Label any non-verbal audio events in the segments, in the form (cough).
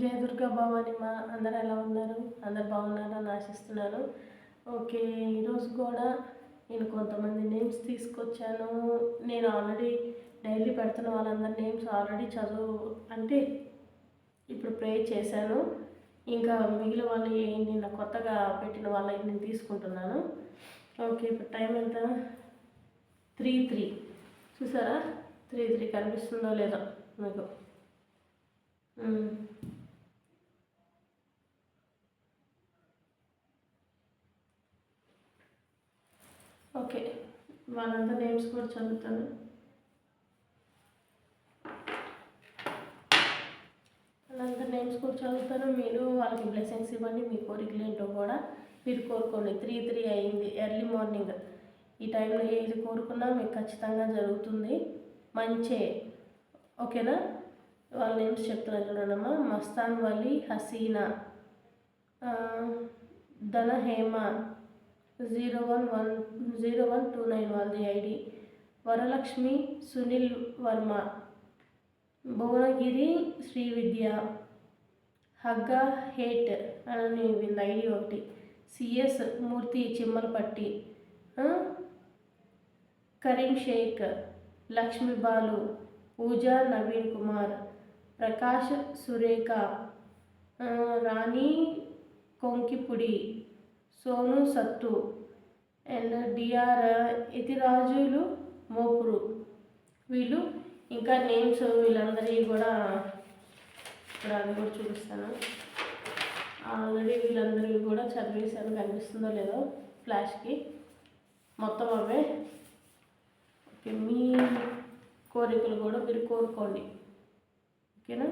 జయ దుర్గా భవాని మా అందరు ఎలా ఉన్నారు? అందరు బాగున్నారని ఆశిస్తున్నాను. ఓకే ఈరోజు కూడా నేను కొంతమంది నేమ్స్ తీసుకొచ్చాను. నేను ఆల్రెడీ డైలీ పెడుతున్న వాళ్ళందరి నేమ్స్ ఆల్రెడీ చదువు అంటే ఇప్పుడు ప్రే చేశాను. ఇంకా మిగిలిన వాళ్ళు నిన్న కొత్తగా పెట్టిన వాళ్ళని నేను తీసుకుంటున్నాను. ఓకే ఇప్పుడు టైం ఎంత? Three three. చూసారా? త్రీ త్రీ కనిపిస్తుందో లేదో మీకు. ఓకే. వాళ్ళంతా నేమ్స్ కూడా చదువుతాను. వాళ్ళంతా నేమ్స్ కూడా చదువుతాను. మీరు వాళ్ళకి బ్లెస్సింగ్స్ ఇవ్వండి. మీ కోరికలు ఏంటో కూడా మీరు కోరుకోండి. త్రీ త్రీ అయింది. Early morning. ఈ టైంలో ఏది కోరుకున్నా మీకు ఖచ్చితంగా జరుగుతుంది. మంచే. ఓకేనా? వాళ్ళ నేమ్స్ చెప్తున్నా చూడమ్మా Mastan Vali Haseena. Dhana Hema zero one one zero one two nine వాళ్ళది ఐడి. వరలక్ష్మి సునీల్ వర్మ. భువనగిరి శ్రీ విద్య. హగ్గ హేట్ అని వీళ్ళ ఐడి ఒకటి. CS Murthy Chimmalapatti. Karim Sheikh Lakshmi Balu Pooja Naveen Kumar Prakash Surekha. Rani Konkipudi. Sonu Sattu and DR ఇతిరాజులు మోపురు. వీళ్ళు ఇంకా names వీళ్ళందరివి కూడా ఇక్కడ అది కూడా చూపిస్తాను. ఆల్రెడీ వీళ్ళందరివి కూడా చదివేశాను కనిపిస్తుందో లేదో ఫ్లాష్కి. మొత్తం అవే. ఓకే మీ కోరికలు కూడా మీరు కోరుకోండి. ఓకేనా?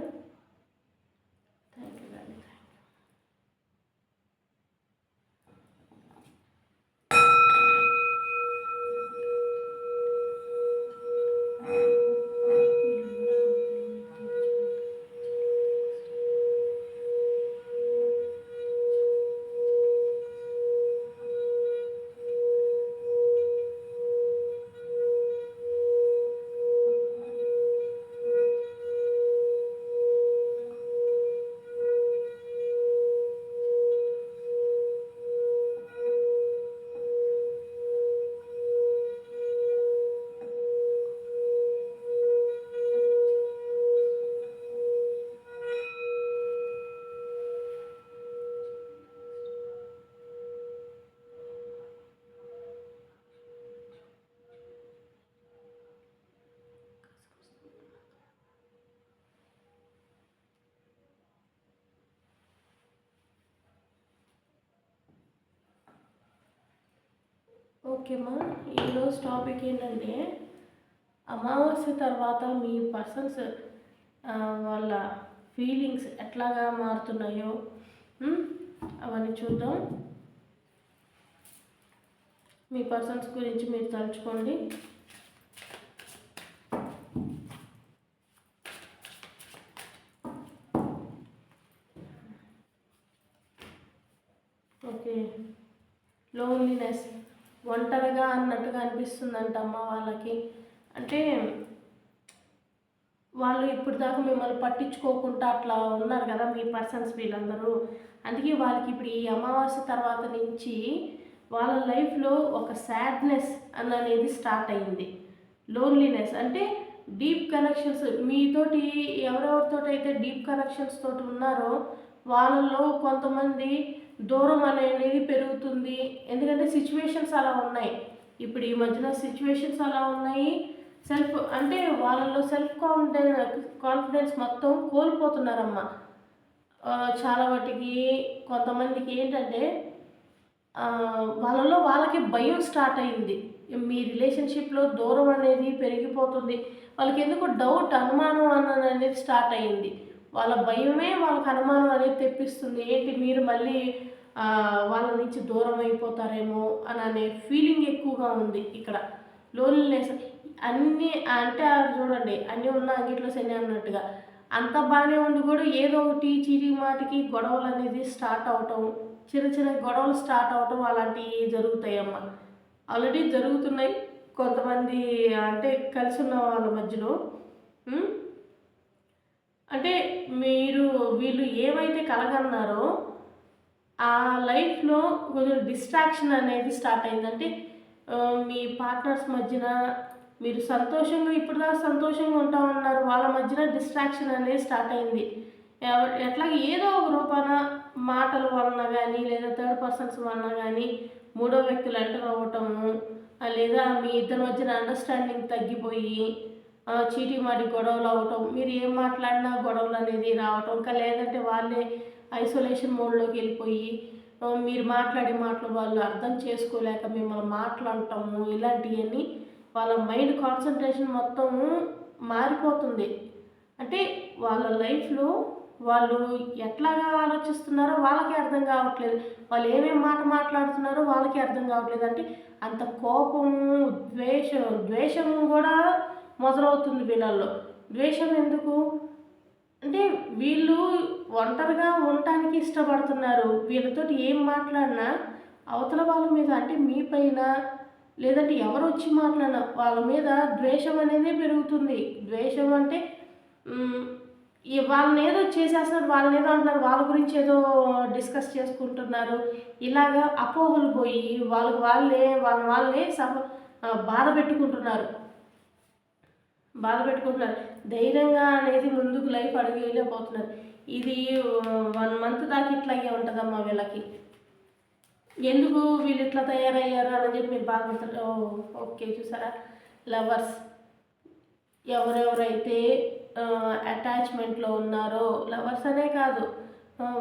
ఓకేమ్మా ఈరోజు టాపిక్ ఏంటంటే అమావాస్య తర్వాత మీ పర్సన్స్ వాళ్ళ ఫీలింగ్స్ ఎట్లాగా మారుతున్నాయో అవన్నీ చూద్దాం. మీ పర్సన్స్ గురించి మీరు తలుచుకోండి. ఓకే. లోన్లీనెస్ ఒంటరిగా అన్నట్టుగా అనిపిస్తుందంట అమ్మ వాళ్ళకి. అంటే వాళ్ళు ఇప్పుడు దాకా మిమ్మల్ని పట్టించుకోకుండా అట్లా ఉన్నారు కదా మీ పర్సన్స్ వీళ్ళందరూ. అందుకే వాళ్ళకి ఇప్పుడు ఈ అమావాస్య తర్వాత నుంచి వాళ్ళ లైఫ్లో ఒక సాడ్నెస్ అనేది స్టార్ట్ అయింది. లోన్లీనెస్ అంటే డీప్ కనెక్షన్స్ మీతోటి ఎవరెవరితో అయితే డీప్ కనెక్షన్స్ తోటి ఉన్నారో వాళ్ళలో కొంతమంది దూరం అనేది పెరుగుతుంది. ఎందుకంటే సిచ్యువేషన్స్ అలా ఉన్నాయి. ఇప్పుడు ఈ మధ్యన సిచ్యువేషన్స్ అలా ఉన్నాయి. సెల్ఫ్ అంటే వాళ్ళలో సెల్ఫ్ కాన్ఫిడెన్స్ కాన్ఫిడెన్స్ మొత్తం కోల్పోతున్నారమ్మా. చాలా వాటికి కొంతమందికి ఏంటంటే వాళ్ళలో వాళ్ళకి భయం స్టార్ట్ అయింది. మీ రిలేషన్షిప్లో దూరం అనేది పెరిగిపోతుంది. వాళ్ళకి ఎందుకు డౌట్ అనుమానం అన్నది అనేది స్టార్ట్ అయింది. వాళ్ళ భయమే వాళ్ళకి అనుమానం అనేది తెప్పిస్తుంది. ఏంటి మీరు మళ్ళీ వాళ్ళ నుంచి దూరం అయిపోతారేమో అని అనే ఫీలింగ్ ఎక్కువగా ఉంది ఇక్కడ. లోన్లీనెస్ అన్నీ అంటే చూడండి అన్నీ ఉన్న అంగిట్లో శని అన్నట్టుగా. అంత బాగానే ఉండి కూడా ఏదో ఒకటి చీటి మాటికి గొడవలు అనేది స్టార్ట్ అవటం చిన్న చిన్న గొడవలు స్టార్ట్ అవటం అలాంటివి జరుగుతాయమ్మా. ఆల్రెడీ జరుగుతున్నాయి. కొంతమంది అంటే కలిసి ఉన్న వాళ్ళ మధ్యలో అంటే మీరు వీళ్ళు ఏవైతే కలగన్నారో ఆ లైఫ్లో కొంచెం డిస్ట్రాక్షన్ అనేది స్టార్ట్ అయిందంటే మీ పార్ట్నర్స్ మధ్యన మీరు సంతోషంగా ఇప్పుడు దాకా సంతోషంగా ఉంటా ఉన్నారు. వాళ్ళ మధ్యన డిస్ట్రాక్షన్ అనేది స్టార్ట్ అయింది. ఎట్లా ఏదో ఒక రూపాన మాటల వలన కానీ లేదా థర్డ్ పర్సన్స్ వలన కానీ మూడో వ్యక్తులు ఎంటర్ అవ్వటము లేదా మీ ఇద్దరి మధ్యన అండర్స్టాండింగ్ తగ్గిపోయి చీటీ మాటి గొడవలు అవటం మీరు ఏం మాట్లాడినా గొడవలు అనేది రావటం ఇంకా లేదంటే వాళ్ళే ఐసోలేషన్ మోడ్లోకి వెళ్ళిపోయి మీరు మాట్లాడే మాటలు వాళ్ళు అర్థం చేసుకోలేక మిమ్మల్ని మాట్లాడటము ఇలాంటివన్నీ వాళ్ళ మైండ్ కాన్సన్ట్రేషన్ మొత్తము మారిపోతుంది. అంటే వాళ్ళ లైఫ్లో వాళ్ళు ఎట్లాగా ఆలోచిస్తున్నారో వాళ్ళకి అర్థం కావట్లేదు. వాళ్ళు ఏమేమి మాట మాట్లాడుతున్నారో వాళ్ళకి అర్థం కావట్లేదు. అంటే అంత కోపము ద్వేషం ద్వేషము కూడా మొదలవుతుంది వీళ్ళల్లో. ద్వేషం ఎందుకు? అంటే వీళ్ళు ఒంటరిగా ఉండటానికి ఇష్టపడుతున్నారు. వీళ్ళతోటి ఏం మాట్లాడినా అవతల వాళ్ళ మీద అంటే మీ పైన లేదంటే ఎవరు వచ్చి మాట్లాడినా వాళ్ళ మీద ద్వేషం అనేది పెరుగుతుంది. ద్వేషం అంటే వాళ్ళని ఏదో చేసేస్తున్నారు వాళ్ళని ఏదో అంటున్నారు వాళ్ళ గురించి ఏదో డిస్కస్ చేసుకుంటున్నారు. ఇలాగా అపోహలు పోయి వాళ్ళకి వాళ్ళే వాళ్ళ వాళ్ళే సఫ బాధ పెట్టుకుంటున్నారు. బాధ పెట్టుకుంటున్నారు. ధైర్యంగా అనేది ముందుకు లైఫ్ అడుగు వెళ్ళిపోతున్నారు ఇది వన్ మంత్ దాకా ఇట్లాగే ఉంటుందమ్మా వీళ్ళకి. ఎందుకు వీళ్ళు ఇట్లా తయారయ్యారు అని చెప్పి మీరు బాధపడతారు ఓకే చూసారా? లవర్స్ ఎవరెవరైతే అటాచ్మెంట్లో ఉన్నారో లవర్స్ అనే కాదు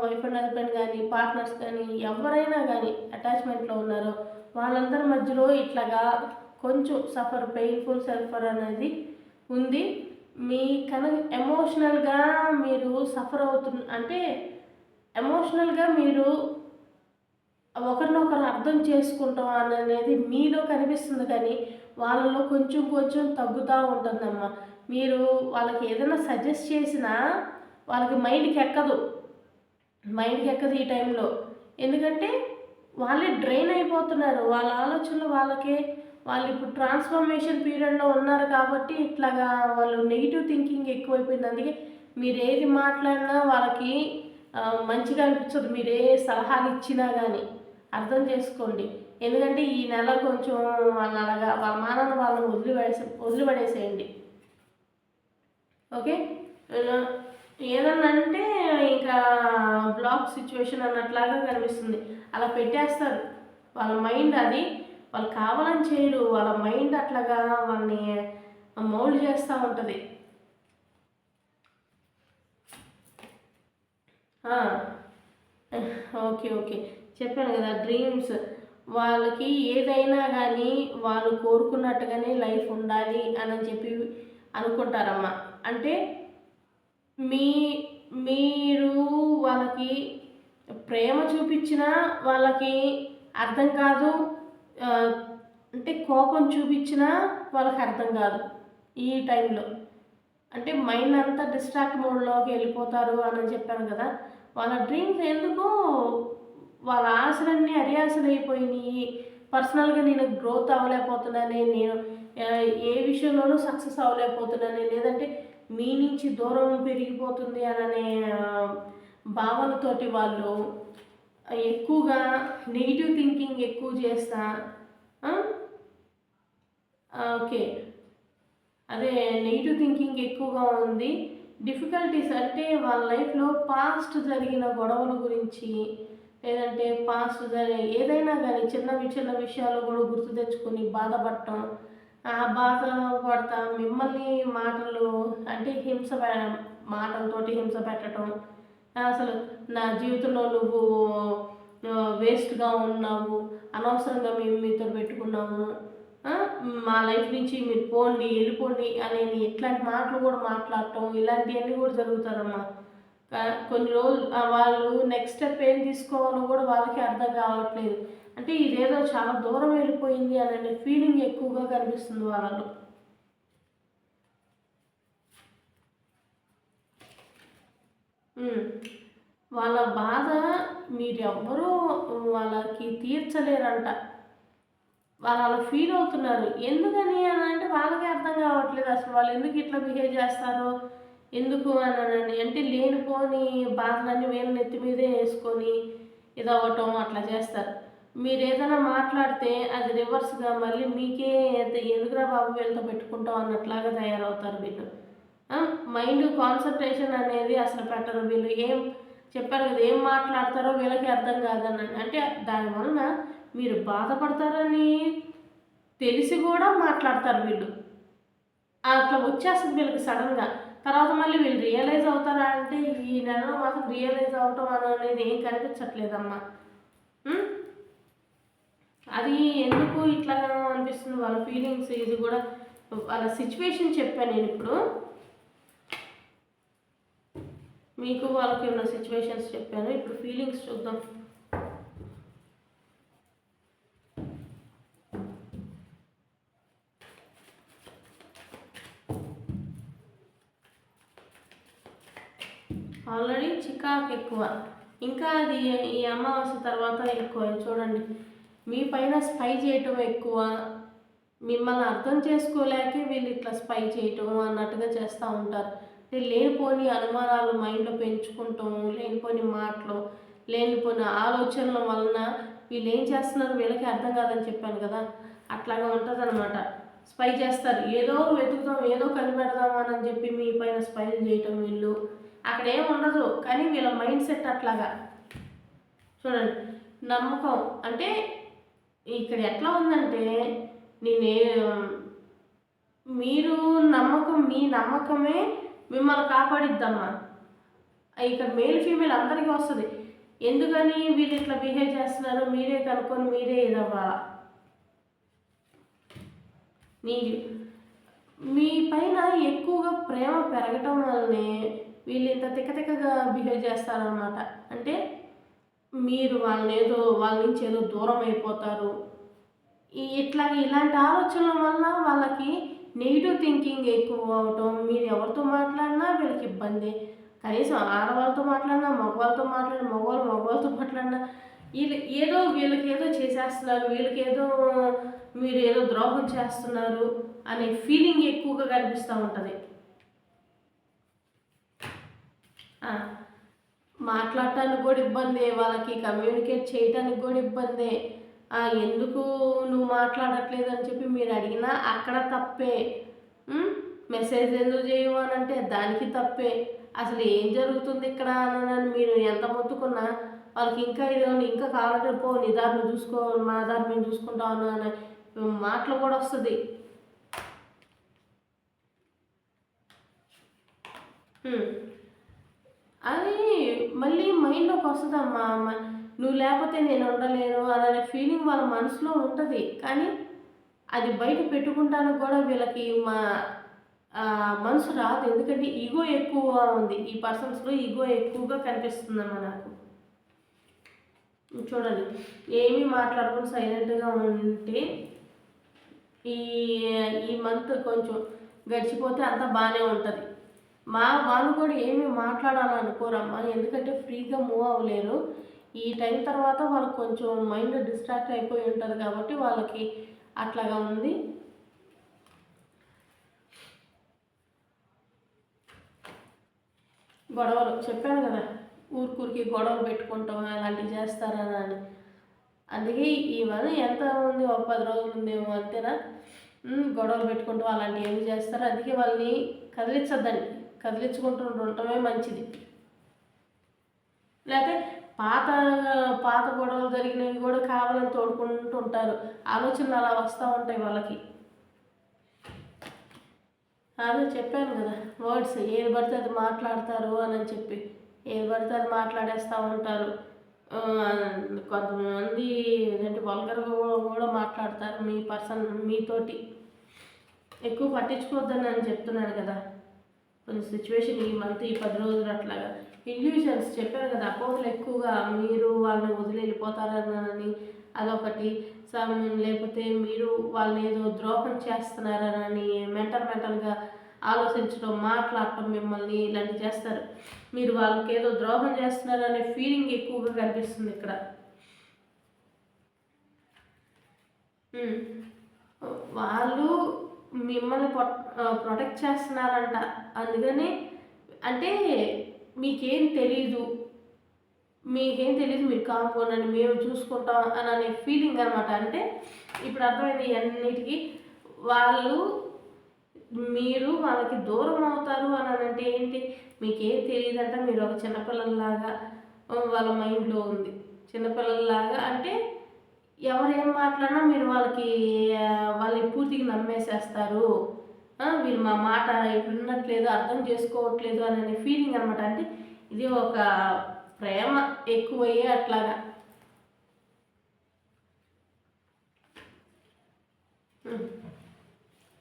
వైఫ్ అండ్ హస్బెండ్ కానీ పార్ట్నర్స్ కానీ ఎవరైనా కానీ అటాచ్మెంట్లో ఉన్నారో వాళ్ళందరి మధ్యలో ఇట్లాగా కొంచెం సఫర్ పెయిన్ఫుల్ సఫర్ అనేది ఉంది. మీ కన ఎమోషనల్గా మీరు సఫర్ అవుతున్న అంటే ఎమోషనల్గా మీరు ఒకరినొకరు అర్థం చేసుకుంటాం అనేది మీలో కనిపిస్తుంది కానీ వాళ్ళలో కొంచెం కొంచెం తగ్గుతూ ఉంటుందమ్మా. మీరు వాళ్ళకి ఏదైనా సజెస్ట్ చేసినా వాళ్ళకి మైండ్కి ఎక్కదు. మైండ్కి ఎక్కదు ఈ టైంలో ఎందుకంటే వాళ్ళే డ్రైన్ అయిపోతున్నారు. వాళ్ళ ఆలోచనలు వాళ్ళకే వాళ్ళు ఇప్పుడు ట్రాన్స్ఫర్మేషన్ పీరియడ్లో ఉన్నారు కాబట్టి ఇట్లాగా వాళ్ళు నెగిటివ్ థింకింగ్ ఎక్కువైపోయింది. అందుకే మీరు ఏది మాట్లాడినా వాళ్ళకి మంచిగా అనిపించదు. మీరు ఏ సలహాలు ఇచ్చినా కానీ అర్థం చేసుకోండి. ఎందుకంటే ఈ నెల కొంచెం వాళ్ళని అలాగా వాళ్ళ మానన్న వాళ్ళని వదిలిపడేసే వదిలిపడేసేయండి. ఓకే? ఏదన్నా అంటే ఇంకా బ్లాక్ సిచ్యువేషన్ అన్నట్లాగా కనిపిస్తుంది. అలా పెట్టేస్తారు. వాళ్ళ మైండ్ అది వాళ్ళు కావాలని చేయరు. వాళ్ళ మైండ్ అట్లాగా వాళ్ళని మౌల్డ్ చేస్తూ ఉంటుంది. Okay okay. చెప్పాను కదా డ్రీమ్స్ వాళ్ళకి ఏదైనా కానీ వాళ్ళు కోరుకున్నట్టుగానే లైఫ్ ఉండాలి అని చెప్పి అనుకుంటారమ్మా. అంటే మీ మీరు వాళ్ళకి ప్రేమ చూపించినా వాళ్ళకి అర్థం కాదు. అంటే కోపం చూపించినా వాళ్ళకి అర్థం కాదు ఈ టైంలో. అంటే మైండ్ అంతా డిస్ట్రాక్ట్ మోడ్లోకి వెళ్ళిపోతారు అని చెప్పాను కదా. వాళ్ళ డ్రీమ్స్ ఎందుకు? వాళ్ళ ఆశలన్నీ అరియాసలు అయిపోయినాయి పర్సనల్గా నేను గ్రోత్ అవ్వలేకపోతున్నానే నేను ఏ విషయంలోనూ సక్సెస్ అవ్వలేకపోతున్నానే లేదంటే మీ నుంచి దూరం పెరిగిపోతుంది అననే భావనతోటి వాళ్ళు ఎక్కువగా నెగిటివ్ థింకింగ్ ఎక్కువ చేస్తా. ఓకే. అదే నెగిటివ్ థింకింగ్ ఎక్కువగా ఉంది. డిఫికల్టీస్ అంటే వాళ్ళ లైఫ్లో పాస్ట్ జరిగిన గొడవల గురించి లేదంటే పాస్ట్ జరిగే ఏదైనా కానీ చిన్న చిన్న విషయాలు కూడా గుర్తు తెచ్చుకొని బాధపడటం ఆ బాధ పడతా మిమ్మల్ని మాటలు అంటే హింస పె- మాటలతోటి హింస పెట్టడం అసలు నా జీవితంలో నువ్వు వేస్ట్గా ఉన్నావు అనవసరంగా మేము మీతో పెట్టుకున్నాము మా లైఫ్ నుంచి మీరు పోండి వెళ్ళిపోండి అనేది ఇట్లాంటి మాటలు కూడా మాట్లాడటం ఇలాంటివన్నీ కూడా జరుగుతారమ్మా. కొన్ని రోజులు వాళ్ళు నెక్స్ట్ స్టెప్ ఏం తీసుకోవాలో కూడా వాళ్ళకి అర్థం కావట్లేదు. అంటే ఇదేదో చాలా దూరం వెళ్ళిపోయింది అనే ఫీలింగ్ ఎక్కువగా కనిపిస్తుంది వాళ్ళలో. వాళ్ళ బాధ మీరెవ్వరూ వాళ్ళకి తీర్చలేరంట. వాళ్ళు అలా ఫీల్ అవుతున్నారు. ఎందుకని అని అంటే వాళ్ళకే అర్థం కావట్లేదు అసలు. వాళ్ళు ఎందుకు ఇట్లా బిహేవ్ చేస్తారో? ఎందుకు అని అంటే లేనిపోని బాధలన్నీ వేలు నెత్తి మీదే వేసుకొని ఇది అవ్వటం అట్లా చేస్తారు. మీరు ఏదైనా మాట్లాడితే అది రివర్స్గా మళ్ళీ మీకే ఎందుకురా బాబు వీళ్ళతో పెట్టుకుంటాం అన్నట్లాగా తయారవుతారు వీళ్ళు. మైండ్ కాన్సన్ట్రేషన్ అనేది అసలు పెట్టరు. వీళ్ళు ఏం చెప్పారు కదా ఏం మాట్లాడతారో వీళ్ళకి అర్థం కాదని. అంటే దానివలన మీరు బాధపడతారని తెలిసి కూడా మాట్లాడతారు వీళ్ళు. అట్లా వచ్చేస్తుంది వీళ్ళకి సడన్గా తర్వాత మళ్ళీ వీళ్ళు రియలైజ్ అవుతారా అంటే ఈ నెలలో మాత్రం రియలైజ్ అవటం అనేది ఏం కనిపించట్లేదమ్మా. అది ఎందుకు ఇట్లా అనిపిస్తుంది వాళ్ళ ఫీలింగ్స్ ఇది కూడా వాళ్ళ సిచ్యువేషన్ చెప్పాను నేను ఇప్పుడు. మీకు వాళ్ళకి ఉన్న సిచ్యువేషన్స్ చెప్పాను. ఇప్పుడు ఫీలింగ్స్ చూద్దాం. ఆల్రెడీ చికాకు ఎక్కువ. ఇంకా అది ఈ అమావాస్య తర్వాత ఎక్కువ. చూడండి. మీ పైన స్పై చేయటం ఎక్కువ. మిమ్మల్ని అర్థం చేసుకోలేక వీళ్ళు ఇట్లా స్పై చేయటం అన్నట్టుగా చేస్తూ ఉంటారు. లేనిపోని అనుమానాలు మైండ్లో పెంచుకుంటాం లేనిపోని మాటలు లేనిపోని ఆలోచనల వలన వీళ్ళు ఏం చేస్తున్నారు? వీళ్ళకి అర్థం కాదని చెప్పాను కదా. అట్లాగా ఉంటుంది అనమాట స్పై చేస్తారు. ఏదో వెతుకుతాం ఏదో కనిపెడదామని చెప్పి మీ పైన స్పై చేయటం వీళ్ళు. అక్కడ ఏం ఉండదు. కానీ వీళ్ళ మైండ్ సెట్ అట్లాగా. చూడండి. నమ్మకం. అంటే ఇక్కడ ఎట్లా ఉందంటే నేనే మీరు నమ్మకం మీ నమ్మకమే మిమ్మల్ని కాపాడిద్దమ్మా. ఇక్కడ మేల్ ఫీమేల్ అందరికీ వస్తుంది. ఎందుకని వీళ్ళు ఇట్లా బిహేవ్ చేస్తున్నారు? మీరే కనుక్కొని మీరే ఇదవ్వాలా? నీ మీ పైన ఎక్కువగా ప్రేమ పెరగటం వల్లనే వీళ్ళు ఇంత తిక్కతిక్కగా బిహేవ్ చేస్తారనమాట అంటే మీరు వాళ్ళని ఏదో వాళ్ళ నుంచి ఏదో దూరం అయిపోతారు. ఇట్లా ఇలాంటి ఆలోచనల వల్ల వాళ్ళకి నెగిటివ్ థింకింగ్ ఎక్కువ అవటం మీరు ఎవరితో మాట్లాడినా వీళ్ళకి ఇబ్బంది. కనీసం ఆడవాళ్ళతో మాట్లాడినా మగవాళ్ళతో మాట్లాడిన మగవాళ్ళు మగవాళ్ళతో మాట్లాడినా వీళ్ళు ఏదో వీళ్ళకి ఏదో చేసేస్తున్నారు వీళ్ళకి ఏదో మీరు ఏదో ద్రోహం చేస్తున్నారు అనే ఫీలింగ్ ఎక్కువగా కనిపిస్తూ ఉంటుంది. మాట్లాడటానికి కూడా ఇబ్బంది వాళ్ళకి కమ్యూనికేట్ చేయటానికి కూడా ఇబ్బంది. ఎందుకు నువ్వు మాట్లాడట్లేదు అని చెప్పి మీరు అడిగినా అక్కడ తప్పే. మెసేజ్ ఎందుకు చేయవు అని అంటే దానికి తప్పే. అసలు ఏం జరుగుతుంది ఇక్కడ అని మీరు ఎంత మొత్తుకున్నా వాళ్ళకి ఇంకా ఇది ఇంకా కావాలంటే పో నీ దారిని చూసుకో మా దారి మేము చూసుకుంటాం అని మాటలు కూడా వస్తుంది. అది మళ్ళీ మైండ్లోకి వస్తుందమ్మా. నువ్వు లేకపోతే నేను ఉండలేను అనే ఫీలింగ్ వాళ్ళ మనసులో ఉంటుంది. కానీ అది బయట పెట్టుకుంటానికి కూడా వీళ్ళకి మా మనసు రాదు. ఎందుకంటే ఈగో ఎక్కువ ఉంది. ఈ పర్సన్స్లో ఈగో ఎక్కువగా కనిపిస్తుందమ్మా నాకు. చూడండి. ఏమీ మాట్లాడకుండా సైలెంట్గా ఉంటే ఈ ఈ మంత్ కొంచెం గడిచిపోతే అంతా బాగానే ఉంటుంది. మా వాళ్ళు కూడా ఏమీ మాట్లాడాలనుకోరమ్మా. ఎందుకంటే ఫ్రీగా మూవ్ అవ్వలేరు. ఈ టైం తర్వాత వాళ్ళకి కొంచెం మైండ్ డిస్ట్రాక్ట్ అయిపోయి ఉంటుంది కాబట్టి వాళ్ళకి అట్లాగా ఉంది. గొడవలు చెప్పాను కదా ఊరికూరికి గొడవలు పెట్టుకుంటాం అలాంటివి చేస్తారని అని. అందుకే ఈ వన్ ఎంత ఉంది ఒక పది రోజులు ఉందేమో అంతేనా? గొడవలు పెట్టుకుంటాం అలాంటివి ఏమి చేస్తారు? అందుకే వాళ్ళని కదిలించద్దండి. కదిలించుకుంటూ ఉండటమే మంచిది. లేకపోతే పాత పాత గొడవలు జరిగినవి కూడా కావాలని తోడుకుంటూ ఉంటారు ఆలోచనలు అలా వస్తూ ఉంటాయి వాళ్ళకి. అదే చెప్పాను కదా వర్డ్స్ ఏది పడితే అది మాట్లాడతారు అని చెప్పి. ఏది పడితే అది మాట్లాడేస్తూ ఉంటారు. కొంతమంది ఏంటంటే వల్గర్గా కూడా మాట్లాడతారు మీ పర్సన్ మీతోటి. ఎక్కువ పట్టించుకోవద్దని అని చెప్తున్నాను కదా. కొంచెం సిచ్యువేషన్ ఈ మంత్ ఈ పది రోజులు అట్లాగా. ఇండివిజువల్స్ చెప్పారు కదా అపోహలు ఎక్కువగా మీరు వాళ్ళని వదిలి అదొకటి. సమ్ లేకపోతే మీరు వాళ్ళని ఏదో ద్రోహం చేస్తున్నారని మెంటల్ మెంటల్గా ఆలోచించడం మాట్లాడటం మిమ్మల్ని ఇలాంటివి చేస్తారు. మీరు వాళ్ళకి ఏదో ద్రోహం చేస్తున్నారనే ఫీలింగ్ ఎక్కువగా కనిపిస్తుంది ఇక్కడ. Hmm. వాళ్ళు మిమ్మల్ని ప్రొటెక్ట్ చేస్తున్నారంట. అందుకని అంటే మీకేం తెలీదు. మీకేం తెలియదు మీరు కాకపోనని మేము చూసుకుంటాం అని అనే ఫీలింగ్ అనమాట అంటే ఇప్పుడు అర్థమైంది అన్నిటికీ. వాళ్ళు మీరు వాళ్ళకి దూరం అవుతారు అని అంటే ఏంటి? మీకేం తెలియదంట మీరు ఒక చిన్నపిల్లల్లాగా వాళ్ళ మైండ్లో ఉంది. చిన్నపిల్లలాగా అంటే ఎవరేం మాట్లాడినా మీరు వాళ్ళకి వాళ్ళని పూర్తిగా నమ్మేసేస్తారు. వీళ్ళు మా మాట విన్నట్లేదు అర్థం చేసుకోవట్లేదు అనే ఫీలింగ్ అనమాట అంటే ఇది ఒక ప్రేమ ఎక్కువయ్యే అట్లాగా.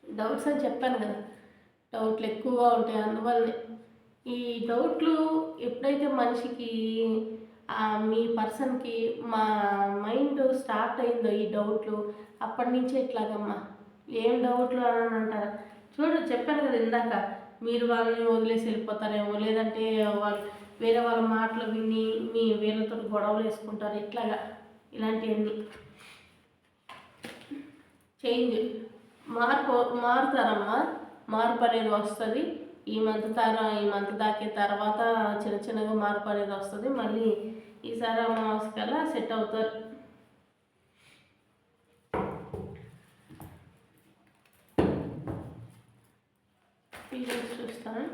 డౌట్స్ అని చెప్పాను కదా. డౌట్లు ఎక్కువగా ఉంటాయి అందువల్లనే. ఈ డౌట్లు ఎప్పుడైతే మనిషికి మీ పర్సన్కి మా మైండ్ స్టార్ట్ అయిందో ఈ డౌట్లు అప్పటి నుంచే ఇట్లాగమ్మా. ఏం డౌట్లు అని అంటారు? చూడు చెప్పాను కదా ఇందాక మీరు వాళ్ళని వదిలేసి వెళ్ళిపోతారేమో లేదంటే వాళ్ళు వేరే వాళ్ళ మాటలు విని మీ వీళ్ళతో గొడవలు వేసుకుంటారు ఇట్లాగా ఇలాంటివన్నీ. చేంజ్ మార్పు మారుతారమ్మా. మార్పు అనేది వస్తుంది. ఈ మంత్ తర ఈ మంత్ దాకే తర్వాత చిన్న చిన్నగా మార్పు అనేది వస్తుంది. మళ్ళీ ఈసారి అమావాస్య కల్లా సెట్ అవుతారు. చూస్తాను.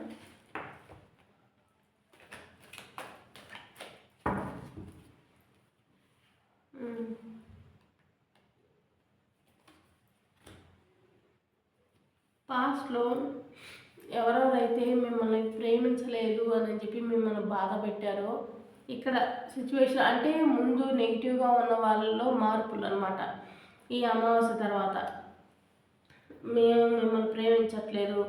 పాస్ట్లో ఎవరెవరైతే మిమ్మల్ని ప్రేమించలేదు అని చెప్పి మిమ్మల్ని బాధ పెట్టారో ఇక్కడ సిచ్యువేషన్ అంటే ముందు నెగిటివ్గా ఉన్న వాళ్ళలో మార్పులు అనమాట ఈ అమావాస్య తర్వాత. మేము మిమ్మల్ని ప్రేమించట్లేదు.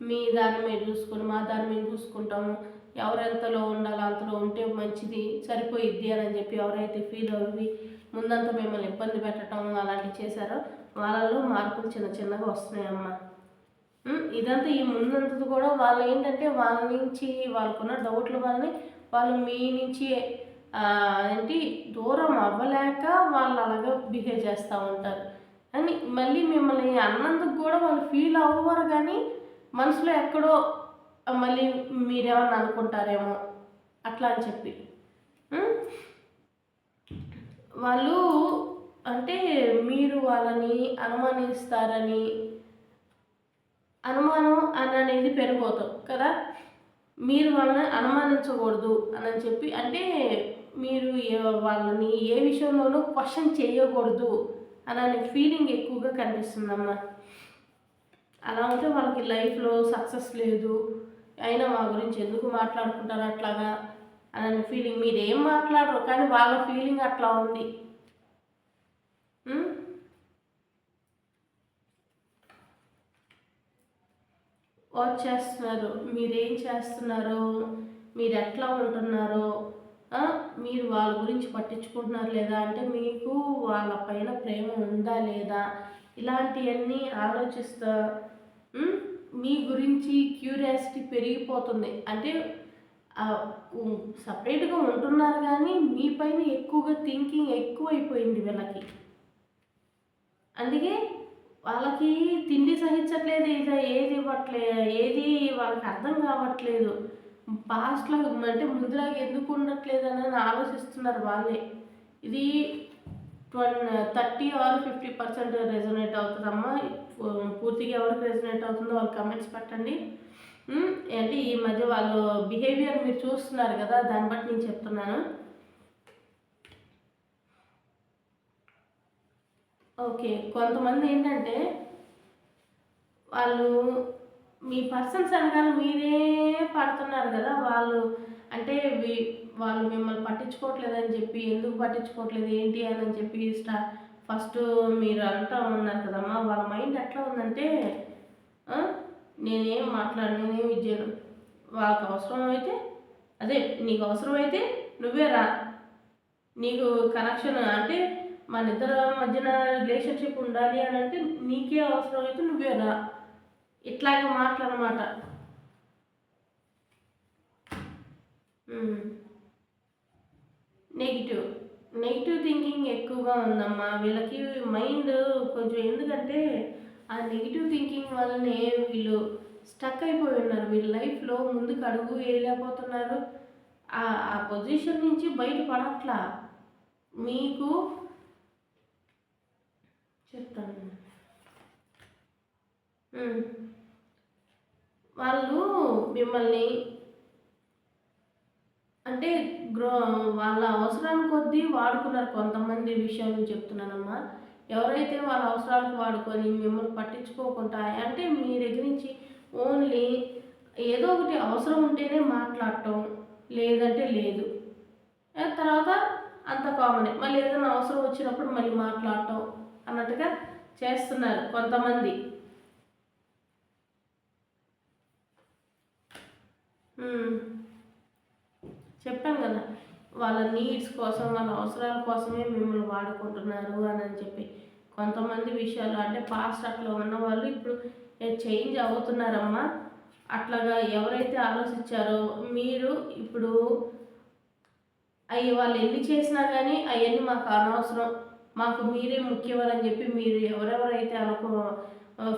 మీ దాన్ని మీరు చూసుకొని మా దాన్ని మేము చూసుకుంటాము. ఎవరెంతలో ఉండాలో అంతలో ఉంటే మంచిది సరిపోయిద్ది అని చెప్పి ఎవరైతే ఫీల్ అవి ముందంతా మిమ్మల్ని ఇబ్బంది పెట్టడం అలాంటివి చేశారో వాళ్ళలో మార్పులు చిన్న చిన్నగా వస్తున్నాయమ్మా. ఇదంతా ఈ ముందంతా కూడా వాళ్ళు ఏంటంటే వాళ్ళ నుంచి వాళ్ళకున్న డౌట్ల వల్లనే వాళ్ళు మీ నుంచి ఏంటి దూరం అవ్వలేక వాళ్ళు అలాగే బిహేవ్ చేస్తూ ఉంటారు. అని మళ్ళీ మిమ్మల్ని అన్నందుకు కూడా వాళ్ళు ఫీల్ అవ్వరు కానీ మనసులో ఎక్కడో మళ్ళీ మీరేమన్నా అనుకుంటారేమో అట్లా అని చెప్పి. వాళ్ళు అంటే మీరు వాళ్ళని అనుమానిస్తారని అనుమానం అని అనేది పెరిగిపోతాం కదా? మీరు వాళ్ళని అనుమానించకూడదు అని చెప్పి అంటే మీరు వాళ్ళని ఏ విషయంలోనూ క్వశ్చన్ చేయకూడదు అనే ఫీలింగ్ ఎక్కువగా కనిపిస్తుందమ్మా. అలా ఉంటే వాళ్ళకి లైఫ్లో సక్సెస్ లేదు. అయినా మా గురించి ఎందుకు మాట్లాడుకుంటారు అట్లాగా అనే ఫీలింగ్ మీరు ఏం మాట్లాడరు కానీ వాళ్ళ ఫీలింగ్ అట్లా ఉంది. వాచ్ చేస్తున్నారు మీరేం చేస్తున్నారో? మీరు ఎట్లా ఉంటున్నారో మీరు వాళ్ళ గురించి పట్టించుకుంటున్నారు లేదా? అంటే మీకు వాళ్ళ పైన ప్రేమ ఉందా లేదా? ఇలాంటివన్నీ ఆలోచిస్తా మీ గురించి క్యూరియాసిటీ పెరిగిపోతుంది. అంటే సపరేట్గా ఉంటున్నారు కానీ మీ పైన ఎక్కువగా థింకింగ్ ఎక్కువైపోయింది వీళ్ళకి. అందుకే వాళ్ళకి తిండి సహించట్లేదు ఇది ఏది ఇవ్వట్లే ఏది వాళ్ళకి అర్థం కావట్లేదు. పాస్ట్లో అంటే ముందులాగా ఎందుకు ఉండట్లేదు అని ఆలోచిస్తున్నారు వాళ్ళే. ఇది twenty thirty or fifty percent resonate అవుతుందమ్మా. పూర్తిగా ఎవరికి రెసినేట్ అవుతుందో వాళ్ళు కమెంట్స్ పెట్టండి. అంటే ఈ మధ్య వాళ్ళు బిహేవియర్ మీరు చూస్తున్నారు కదా దాన్ని బట్టి నేను చెప్తున్నాను. ఓకే కొంతమంది ఏంటంటే వాళ్ళు మీ పర్సన్స్ అనగానే మీరే పడుతున్నారు కదా వాళ్ళు అంటే వాళ్ళు మిమ్మల్ని పట్టించుకోవట్లేదని చెప్పి ఎందుకు పట్టించుకోవట్లేదు ఏంటి అని చెప్పి స్టా ఫస్ట్ మీరు అంటూ ఉన్నారు కదమ్మా వాళ్ళ మైండ్ ఎట్లా ఉందంటే నేనేం మాట్లాడను నేనేం ఇచ్చాను వాళ్ళకి అవసరం అయితే అదే నీకు అవసరమైతే నువ్వే రా. నీకు కనెక్షన్ అంటే మన ఇద్దరు మధ్యన రిలేషన్షిప్ ఉండాలి అని అంటే నీకే అవసరం అయితే నువ్వే రా. ఇట్లాగే మాట్లాడనమాట నెగిటివ్ నెగిటివ్ థింకింగ్ ఎక్కువగా ఉందమ్మా. వీళ్ళకి మైండ్ కొంచెం ఎందుకంటే ఆ నెగిటివ్ థింకింగ్ వల్లనే వీళ్ళు స్టక్ అయిపోయి ఉన్నారు. వీళ్ళ లైఫ్లో ముందుకు అడుగు వేయలేకపోతున్నారు. ఆ ఆ పొజిషన్ నుంచి బయటపడట్లా. మీకు చెప్తాను. వాళ్ళు మిమ్మల్ని అంటే గ్రో వాళ్ళ అవసరాల కొద్దీ వాడుకున్నారు కొంతమంది విషయాలు చెప్తున్నానమ్మా. ఎవరైతే వాళ్ళ అవసరాలకు వాడుకొని మిమ్మల్ని పట్టించుకోకుండా అంటే మీ దగ్గర నుంచి ఓన్లీ ఏదో ఒకటి అవసరం ఉంటేనే మాట్లాడటం లేదంటే లేదు. తర్వాత అంత కామనే మళ్ళీ ఏదైనా అవసరం వచ్చినప్పుడు మళ్ళీ మాట్లాడటం అన్నట్టుగా చేస్తున్నారు కొంతమంది. Hmm. చెప్పాను కదా వాళ్ళ నీడ్స్ కోసం వాళ్ళ అవసరాల కోసమే మిమ్మల్ని వాడుకుంటున్నారు అని అని చెప్పి. కొంతమంది విషయాలు అంటే పాస్ట్ అట్లా ఉన్న వాళ్ళు ఇప్పుడు చేంజ్ అవుతున్నారమ్మా? అట్లాగా ఎవరైతే ఆలోచించారో మీరు ఇప్పుడు అవి వాళ్ళు ఎన్ని చేసినా కానీ అవన్నీ మాకు అనవసరం. మాకు మీరే ముఖ్యమని చెప్పి మీరు ఎవరెవరైతే అనుకో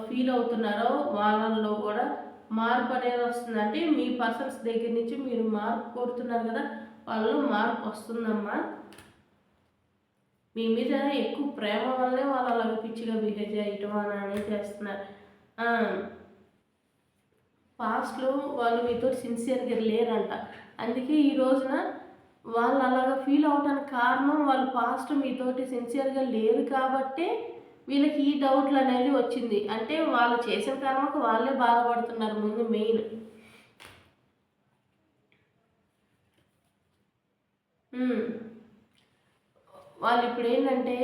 ఫీల్ అవుతున్నారో వాళ్ళల్లో కూడా మార్పు అనేది వస్తుంది. అంటే మీ పర్సన్స్ దగ్గర నుంచి మీరు మార్పు కోరుతున్నారు కదా వాళ్ళు మార్పు వస్తుందమ్మా. మీ మీద ఎక్కువ ప్రేమ వల్లే వాళ్ళు అలా పిచ్చిగా బిహేవ్ చేయటం అని అనేది చేస్తున్నారు. పాస్ట్లో వాళ్ళు మీతో సిన్సియర్గా లేరంట. అందుకే ఈ రోజున వాళ్ళు అలాగ ఫీల్ అవటానికి కారణం వాళ్ళు పాస్ట్ మీతోటి సిన్సియర్గా లేరు కాబట్టే వీళ్ళకి ఈ డౌట్లు అనేది వచ్చింది. అంటే వాళ్ళు చేసిన కర్మకు వాళ్ళే బాధపడుతున్నారు ముందు మెయిన్ hmm. వాళ్ళు ఇప్పుడు ఏంటంటే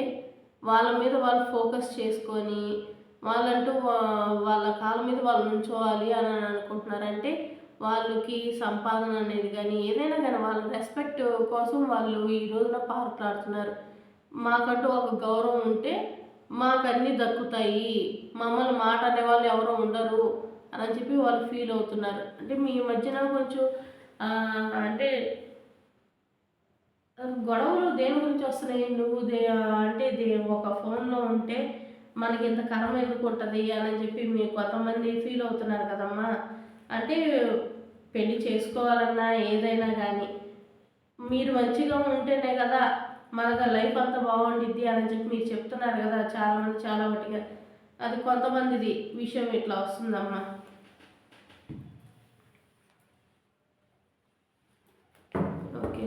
వాళ్ళ మీద వాళ్ళు ఫోకస్ చేసుకొని వాళ్ళంటూ వా- వాళ్ళ కాళ్ళ మీద వాళ్ళు నుంచోవాలి అని అనుకుంటున్నారంటే వాళ్ళకి సంపాదన అనేది కానీ ఏదైనా కానీ వాళ్ళ రెస్పెక్ట్ కోసం వాళ్ళు ఈ రోజున పాకులాడుతున్నారు మాకంటూ ఒక గౌరవం ఉంటే మాకు అన్నీ దక్కుతాయి. మమ్మల్ని మాట అనేవాళ్ళు ఎవరో ఉండరు అని చెప్పి వాళ్ళు ఫీల్ అవుతున్నారు. అంటే మీ మధ్యన కొంచెం అంటే గొడవలు దేని గురించి వస్తున్నాయి? నువ్వు దే అంటే దే ఒక ఫోన్లో ఉంటే మనకి ఇంత కరం ఎందుకు ఉంటుంది? అని చెప్పి మీ కొంతమంది ఫీల్ అవుతున్నారు కదమ్మా. అంటే పెళ్ళి చేసుకోవాలన్నా ఏదైనా కానీ మీరు మంచిగా ఉంటేనే కదా మనకు లైఫ్ అంతా బాగుండిద్ది అని చెప్పి మీరు చెప్తున్నారు కదా చాలామంది చాలా ఒకటిగా అది కొంతమందిది విషయం ఇట్లా వస్తుందమ్మా. Okay.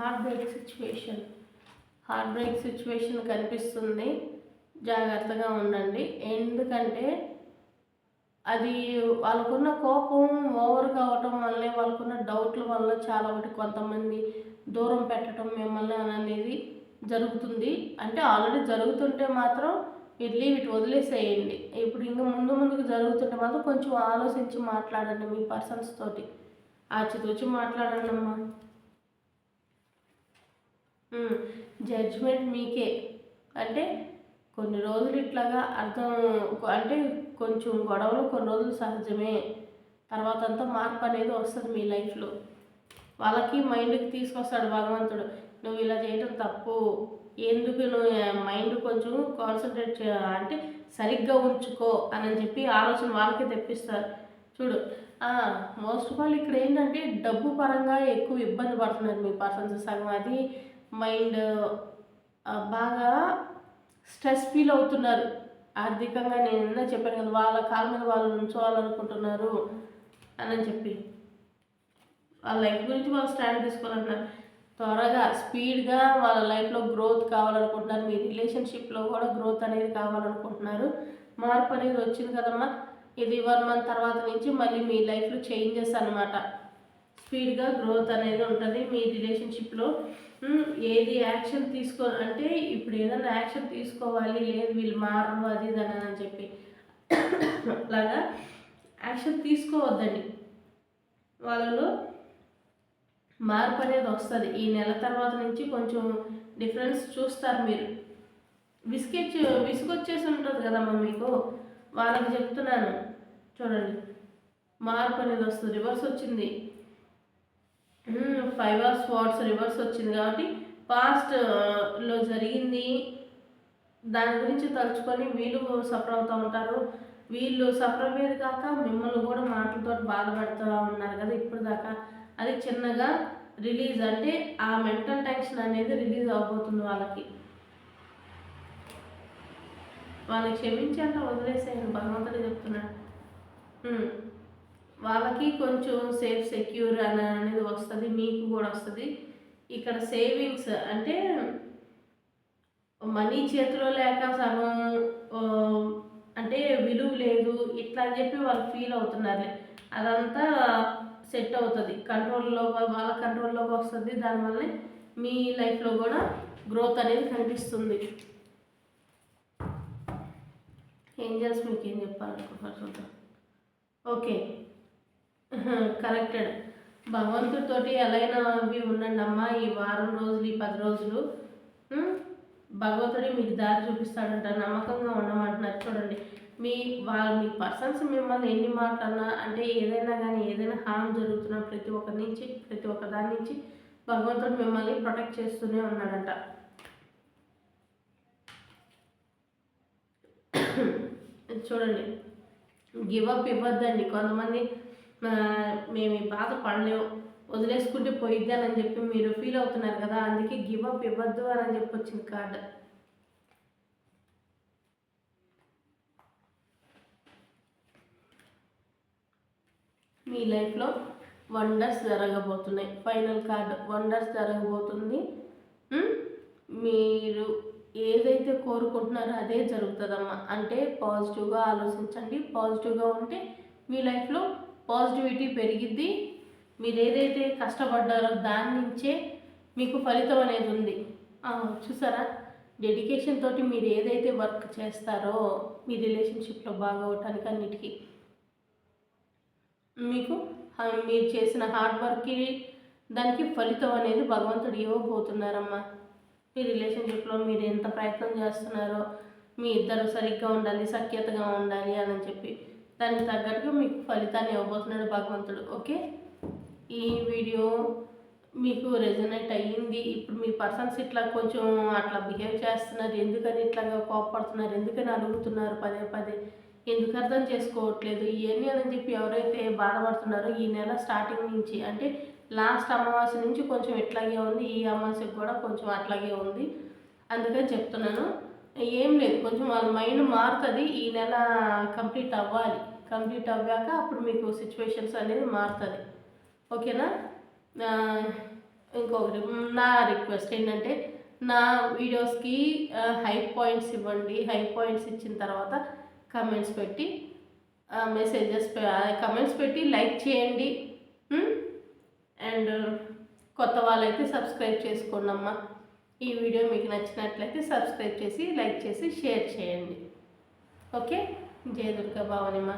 Heart break situation heart break situation కనిపిస్తుంది. జాగ్రత్తగా ఉండండి. ఎందుకంటే అది వాళ్ళకున్న కోపం ఓవర్ కావటం వల్లే వాళ్ళకున్న డౌట్ల వల్ల చాలా ఒకటి కొంతమంది దూరం పెట్టడం మిమ్మల్ని అనేది జరుగుతుంది. అంటే ఆల్రెడీ జరుగుతుంటే మాత్రం ఇడ్లీ వీటి ఇటు వదిలేసేయండి. ఇప్పుడు ఇంకా ముందు ముందుకు జరుగుతుంటే మాత్రం కొంచెం ఆలోచించి మాట్లాడండి మీ పర్సన్స్ తోటి. ఆచితూచి మాట్లాడండి అమ్మా. జడ్జ్మెంట్ మీకే. అంటే కొన్ని రోజులు ఇట్లాగా అర్థం అంటే కొంచెం గొడవలు కొన్ని రోజులు సహజమే. తర్వాత అంతా మార్పు అనేది వస్తుంది మీ లైఫ్లో. వాళ్ళకి మైండ్కి తీసుకొస్తాడు భగవంతుడు. నువ్వు ఇలా చేయటం తప్పు. ఎందుకు నువ్వు మైండ్ కొంచెం కాన్సన్ట్రేట్ చే అంటే సరిగ్గా ఉంచుకో అని చెప్పి ఆలోచన వాళ్ళకే తెప్పిస్తారు. చూడు మోస్ట్ ఆఫ్ ఆల్ ఇక్కడ ఏంటంటే డబ్బు పరంగా ఎక్కువ ఇబ్బంది పడుతున్నారు మీ పర్సన్స్ సగం అది మైండ్ బాగా స్ట్రెస్ ఫీల్ అవుతున్నారు. ఆర్థికంగా నేను నిన్న చెప్పాను కదా వాళ్ళ కాళ్ళ మీద వాళ్ళు ఉంచోవాలనుకుంటున్నారు అని చెప్పి. వాళ్ళ లైఫ్ గురించి వాళ్ళు స్టాండ్ తీసుకోవాలంటున్నారు. త్వరగా స్పీడ్గా వాళ్ళ లైఫ్లో గ్రోత్ కావాలనుకుంటున్నారు. మీ రిలేషన్షిప్లో కూడా గ్రోత్ అనేది కావాలనుకుంటున్నారు. మార్పు అనేది వచ్చింది కదమ్మా. ఇది వన్ మంత్ తర్వాత నుంచి మళ్ళీ మీ లైఫ్లో చేంజెస్ అనమాట స్పీడ్గా గ్రోత్ అనేది ఉంటుంది మీ రిలేషన్షిప్లో. ఏది యాక్షన్ తీసుకో అంటే ఇప్పుడు ఏదైనా యాక్షన్ తీసుకోవాలి లేదు వీళ్ళు మారరు అది ఇది అని చెప్పి. అలాగా? యాక్షన్ తీసుకోవద్దండి. వాళ్ళలో మార్పు అనేది వస్తుంది. ఈ నెల తర్వాత నుంచి కొంచెం డిఫరెన్స్ చూస్తారు మీరు. విసుకొచ్చి విసుగొచ్చేసి ఉంటుంది కదమ్మా మీకు? వాళ్ళకి చెప్తున్నాను. చూడండి. మార్పు అనేది వస్తుంది. రివర్స్ వచ్చింది. ఫైవ్ ఆఫ్ స్వాట్స్ రివర్స్ వచ్చింది కాబట్టి పాస్ట్లో జరిగింది. దాని గురించి తలుచుకొని వీళ్ళు సఫర్ అవుతూ ఉంటారు. వీళ్ళు సఫర్ అయ్యేది కాక మిమ్మల్ని కూడా మాటలతో బాధపడుతూ ఉన్నారు కదా ఇప్పుడు దాకా. అది చిన్నగా రిలీజ్ అంటే ఆ మెంటల్ టెన్షన్ అనేది రిలీజ్ అవబోతుంది వాళ్ళకి. వాళ్ళకి క్షమించాక వదిలేసేయండి. భగవంతుడు చెప్తున్నాడు. వాళ్ళకి కొంచెం సేఫ్ సెక్యూర్ అని అనేది వస్తుంది మీకు కూడా వస్తుంది. ఇక్కడ సేవింగ్స్ అంటే మనీ చేతిలో లేక సగం అంటే విలువ లేదు ఇట్లా అని చెప్పి వాళ్ళు ఫీల్ అవుతున్నారు అదంతా సెట్ అవుతుంది. కంట్రోల్లో వాళ్ళ కంట్రోల్లోకి వస్తుంది. దానివల్ల మీ లైఫ్లో కూడా గ్రోత్ అనేది కనిపిస్తుంది. ఏంజల్స్ మీకు ఏం చెప్పాలనుకుంటున్నారు? చూద్దాం ఓకే. (laughs) కరెక్టెడ్. భగవంతుడితోటి ఎలాగైనా అవి ఉండండి అమ్మా ఈ వారం రోజులు ఈ పది రోజులు. భగవంతుడి భగవంతుడే మీకు దారి చూపిస్తాడంట నమ్మకంగా ఉండమంటున్నారు. చూడండి మీ వాళ్ళ మీ పర్సన్స్ మిమ్మల్ని ఎన్ని మాట్లాడినా అంటే ఏదైనా కానీ ఏదైనా హామ్ జరుగుతున్నా ప్రతి ఒక్కరి నుంచి ప్రతి ఒక్క దాని నుంచి భగవంతుడు మిమ్మల్ని ప్రొటెక్ట్ చేస్తూనే ఉన్నాడంట. (coughs) చూడండి గివ్ అప్ ఇవ్వద్దండి. కొంతమంది మేము ఈ బాధ పడలేము వదిలేసుకుంటే పోయిద్దానని చెప్పి మీరు ఫీల్ అవుతున్నారు కదా అందుకే గివ్ అప్ ఇవ్వద్దు అని చెప్పి వచ్చింది కార్డు మీ లైఫ్లో వండర్స్ జరగబోతున్నాయి. ఫైనల్ కార్డ్ వండర్స్ జరగబోతుంది. మీరు ఏదైతే కోరుకుంటున్నారో అదే జరుగుతుందమ్మా. అంటే పాజిటివ్గా ఆలోచించండి. పాజిటివ్గా ఉంటే మీ లైఫ్లో పాజిటివిటీ పెరిగిద్ది. మీరు ఏదైతే కష్టపడ్డారో దాని నుంచే మీకు ఫలితం అనేది ఉంది. చూసారా? డెడికేషన్ తోటి మీరు ఏదైతే వర్క్ చేస్తారో మీ రిలేషన్షిప్లో బాగా అవటానికి అన్నిటికీ. మీకు మీరు చేసిన హార్డ్ వర్క్కి దానికి ఫలితం అనేది భగవంతుడు ఇవ్వబోతున్నారమ్మా. మీ రిలేషన్షిప్లో మీరు ఎంత ప్రయత్నం చేస్తున్నారో మీ ఇద్దరు సరిగ్గా ఉండాలి సఖ్యతగా ఉండాలి అని చెప్పి. దానికి తగ్గట్టుగా మీకు ఫలితాన్ని ఇవ్వబోతున్నాడు భగవంతుడు ఓకే? ఈ వీడియో మీకు రెజనేట్ అయ్యింది. ఇప్పుడు మీ పర్సన్స్ ఇట్లా కొంచెం అట్లా బిహేవ్ చేస్తున్నారు ఎందుకని ఇట్లాగా కోపడుతున్నారు ఎందుకని అడుగుతున్నారు పదే పదే? ఎందుకు అర్థం చేసుకోవట్లేదు? ఇవన్నీ అని చెప్పి ఎవరైతే బాధపడుతున్నారో ఈ నెల స్టార్టింగ్ నుంచి అంటే లాస్ట్ అమావాస్య నుంచి కొంచెం ఇట్లాగే ఉంది ఈ అమావాస్యకు కూడా కొంచెం అట్లాగే ఉంది అందుకని చెప్తున్నాను. ఏం లేదు కొంచెం వాళ్ళ మైండ్ మారుతుంది ఈ నెల కంప్లీట్ అవ్వాలి. కంప్లీట్ అవ్వాక అప్పుడు మీకు సిచ్యువేషన్స్ అనేది మారుతుంది. ఓకేనా? ఇంకొకటి నా రిక్వెస్ట్ ఏంటంటే నా వీడియోస్కి హై పాయింట్స్ ఇవ్వండి. హై పాయింట్స్ ఇచ్చిన తర్వాత కమెంట్స్ పెట్టి మెసేజెస్ కమెంట్స్ పెట్టి లైక్ చేయండి. అండ్ కొత్త వాళ్ళైతే సబ్స్క్రైబ్ చేసుకోండి అమ్మా ఈ వీడియో మీకు నచ్చినట్లయితే సబ్స్క్రైబ్ చేసి లైక్ చేసి షేర్ చేయండి. ఓకే? జయ దుర్గా భావనిమ్మ.